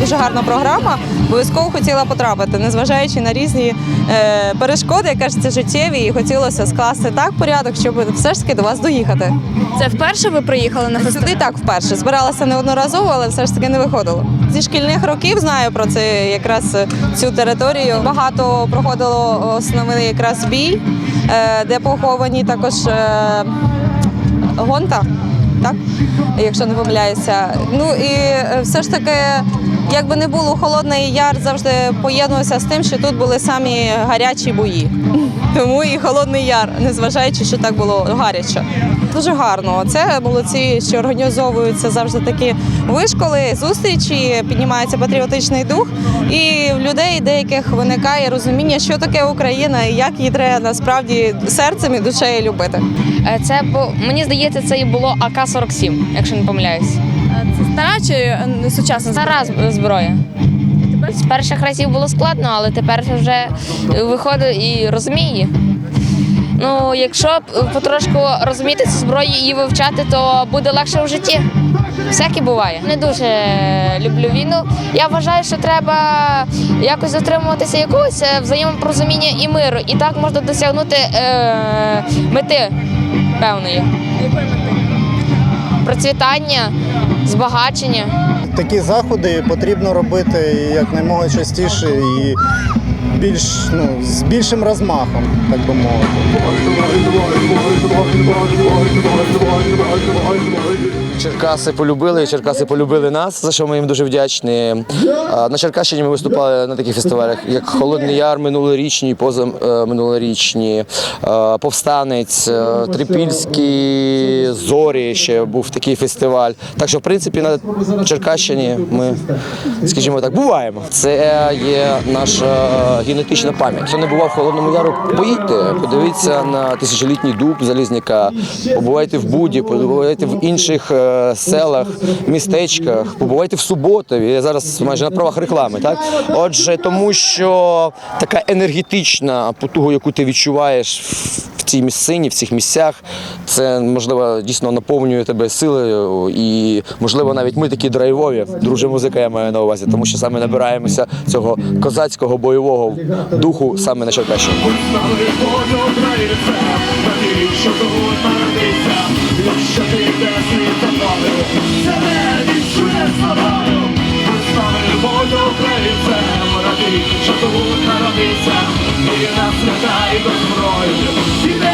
дуже гарна програма. Обов'язково хотіла потрапити, незважаючи на різні е, перешкоди, як кажеться, життєві, і хотілося скласти так порядок, щоб все ж таки до вас доїхати. Це вперше ви приїхали на фестиваль? Сюди так вперше збиралася неодноразово, але все ж таки не виходило. Зі шкільних років знаю про це якраз е, цю територію. Багато проходило основний якраз бій, е, де поховані також е, гонта. Так, якщо не помиляюся. Ну і е, все ж таки, як би не було, холодний яр завжди поєднувався з тим, що тут були самі гарячі бої. Тому і холодний яр, незважаючи, що так було гаряче. Дуже гарно. Це молодці, що організовуються завжди такі вишколи, зустрічі, піднімається патріотичний дух, і в людей деяких виникає розуміння, що таке Україна і як її треба насправді серцем і душею любити. Е, Це мені здається, це і було АК-47, якщо не помиляюсь. Стара чи е, сучасна? Стара зброя. З перших разів було складно, але тепер вже виходить і розумію. Ну, якщо потрошку розуміти цю зброю і її вивчати, то буде легше в житті. Всяке буває. Не дуже люблю війну. Я вважаю, що треба якось дотримуватися якогось е, взаємопорозуміння і миру. І так можна досягнути е, мети певної. Процвітання, збагачення. Такі заходи потрібно робити якнаймога частіше і більш ну, з більшим розмахом, так би мовити. Черкаси полюбили, Черкаси полюбили нас, за що ми їм дуже вдячні. На Черкащині ми виступали на таких фестивалях, як Холодний Яр минулорічні, позаминулорічні, е, Повстанець, е, Трипільські зорі. Ще був такий фестиваль. Так що, в принципі, на Черкащині ми, скажімо так, буваємо. Це є наша генетична пам'ять. Хто не бував в Холодному Яру, поїдьте, подивіться на тисячолітній дуб Залізника, побувайте в Буді, побувайте в інших е, селах, містечках, побувайте в Суботові. Я зараз майже на правах реклами. Так, отже, тому що така енергетична потуга, яку ти відчуваєш цій місцині, в цих місцях, це можливо дійсно наповнює тебе силою. І можливо навіть ми такі драйвові, друже музика, я маю на увазі, тому що саме набираємося цього козацького бойового духу саме на Черкащині. Що тут народився, і нас не до зброї.